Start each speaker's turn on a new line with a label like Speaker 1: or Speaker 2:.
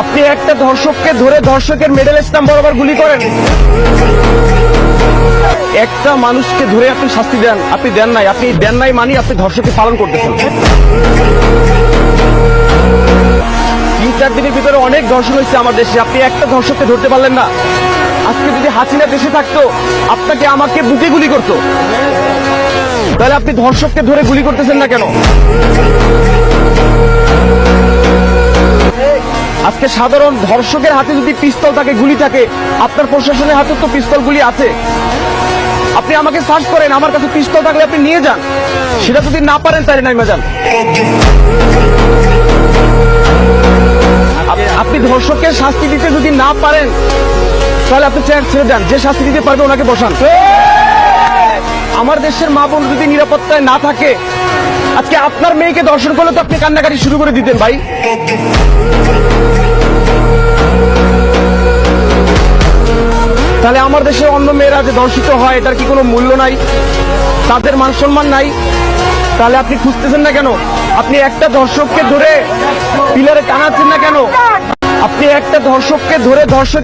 Speaker 1: আপনি একটা ধর্ষককে ধরে ধর্ষকের মেডেল স্টাম্প বরাবর গুলি করেন। একটা মানুষকে ধরে আপনি শাস্তি দেন, আপনি দেন নাই, আপনি দেন নাই মানি আপনি ধর্ষককে পালন করতেছেন। তিন চার দিনের ভিতরে অনেক ধর্ষণ হয়েছে আমার দেশে, আপনি একটা ধর্ষককে ধরতে পারলেন না। আজকে যদি হাসিনা দেশে থাকতো, আপনাকে আমাকে বুকে গুলি করতো। তাহলে আপনি ধর্ষককে ধরে গুলি করতেছেন না কেন? আজকে সাধারণ ধর্ষকের হাতে যদি পিস্তল থাকে, গুলি থাকে, আপনার প্রশাসনের হাতে তো পিস্তল গুলি আছে। আপনি আমাকে সার্চ করেন, আমার কাছে পিস্তল থাকলে আপনি নিয়ে যান। সেটা যদি না পারেন, তাহলে নাইমা যান। আপনি ধর্ষকের শাস্তি দিতে যদি না পারেন, তাহলে আপনি চেয়ার ছেড়ে দেন। যে শাস্তি দিতে পারবে, ওনাকে বসান। আমার দেশের মা বোন যদি নিরাপত্তায় না থাকে, আজকে আপনার মেয়েকে দর্শন করলে তো আপনি কান্নাকাটি শুরু করে দিতেন ভাই। তাহলে আমার দেশে অন্য মেয়েরা যে দর্শিত হয়, এটার কি কোনো মূল্য নাই? তাদের মান সম্মান নাই? তাহলে আপনি খুঁজতেছেন না কেন? আপনি একটা দর্শককে ধরে পিলারে টানাচ্ছেন না কেন? আপনি একটা ধর্ষককে ধরে ধর্ষক